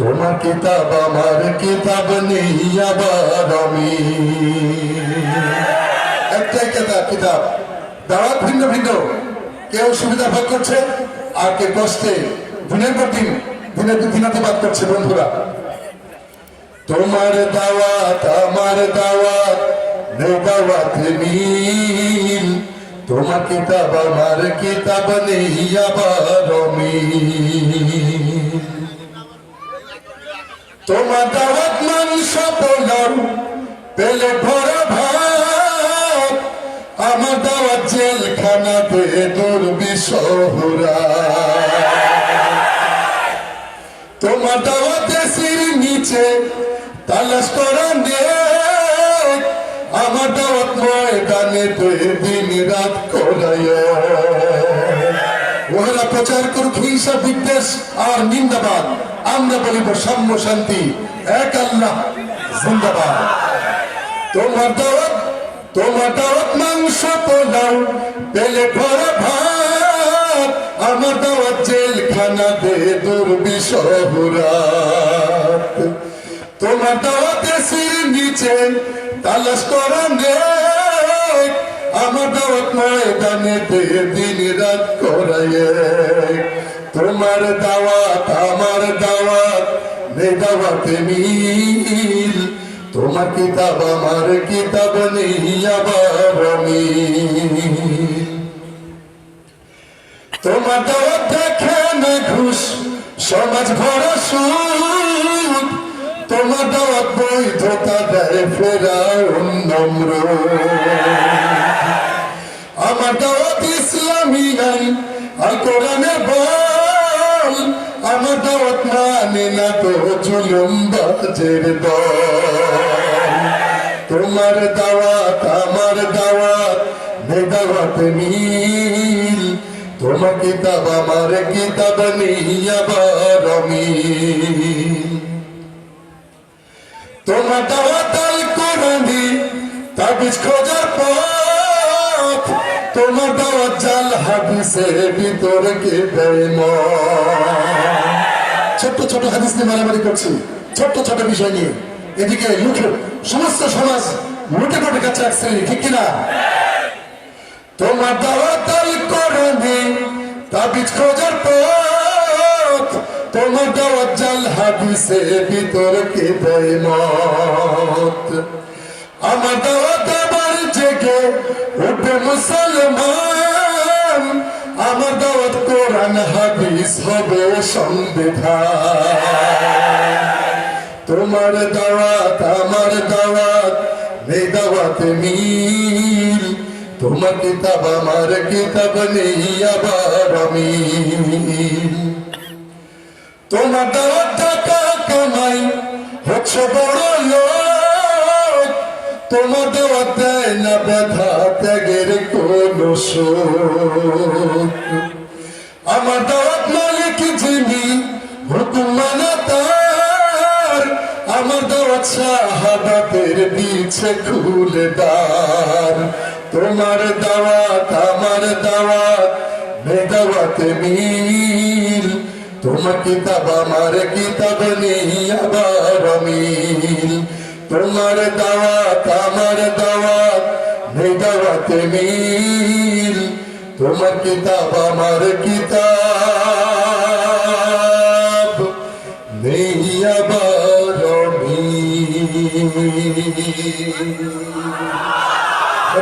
তোমার কিতাব, আমার কিতাব নেই আবার আমি। একটাই কিতাব কিতাব। দাওয়াত ভিন্ন ভিন্ন। কেউ সুবিধা ভোগ করছে? আর কে কষ্টে? দিনের পর দিন, দিনের দিনাতিবাদ করছে বন্ধুরা। তোমার দাওয়াত, আমার দাওয়াত নেই দাওয়াত মিল তোমার কিতাব, আমার কিতাব নেই আবার মিল তোমার দাওয়াত মাংস পোলাও পেলে ভরা ভাত। আমার দাওয়াত জেলখানা পে দুর্বিশহরা তোমার দাওয়াত দেশের নিচে তালাশ করা আমার দাওয়াত ময়দানে দিন রাত করায় ওরা প্রচার করুক হিংসা বিদ্বেষ আর নিন্দাবাদ। আমরা বলিব সাম্য শান্তি। এক আল্লাহ, জিন্দাবাদ। তোমার দাওয়াত তোমার দাওয়াত মাংস পোলাও, পেলে ভরা ভাত। আমার দাওয়াত জেলখানা দে দুর্বিশহরাত তোমার দাওয়াত এসির নিচে তালাশ করা আমার দাওয়াত ময়দানে দে দিন রাত করায় তোমার দাওয়াত, আমার দাওয়াত নে দাওয়াতে মিল। তোমার কিতাব, আমার কিতাব নেই, আবার তোমার দাওয়াত দেখে না ঘুষ সমাজ ভরা সুদ তোমার দাওয়াত বৈধতা দেয় ফেরার নম্র আমার দাওয়াত জুলুম বাজের তোমার দাওয়াত, আমার দাওয়াত বেদাওয়াত মিল। তোমার কিতাব, আমার কিতাব নেই আবার মিল তোমার দাওয়াত আল কোরআনি তাবিজ খোঁজার পথ। তোমার দাওয়াত জাল হাদিসের ভিতরে কে দেয় মত। ছোট্ট ছোট হাদিস নিয়ে মারামারি করছি ছোট্ট ছোট বিষয় নিয়ে। এদিকে লুটে সমস্ত সমাজ লুটে পটে কাছে এক শ্রেণি ঠিক কিনা? তোমার দাওয়াত আল কোরআনি তাবিজ খোঁজার পথ। তোমার দাওয়াত জাল হাদিসে ভিতর কে দেয় মত আমার দাওয়াত আবার জেগে উঠে মুসলমান কোরআন হাদিস হবে সংবিধান তোমার দাওয়াত, আমার দাওয়াত, নেই দাওয়াত মিল। তোমার কিতাব, আমার কিতাব নেই, আবার মিল তোমার দাওয়াত টাকা কামাই হচ্ছে বড় লোক। তোমার দাওয়াত দেয় না ব্যথা, ত্যাগের কোন শোক। আমার দাওয়াত শাহাদাতের পিছে খুলে দার। তোমার দাওয়াত, আমার দাওয়াত বেদাওয়াতে মিল। তোমার কিতাব, আমার কিতাব নেই, আবার মিল তোমার দাওয়াত, আমার দাওয়াত বেদাওয়াতে মিল। তোমার কিতাব, আমার কিতাব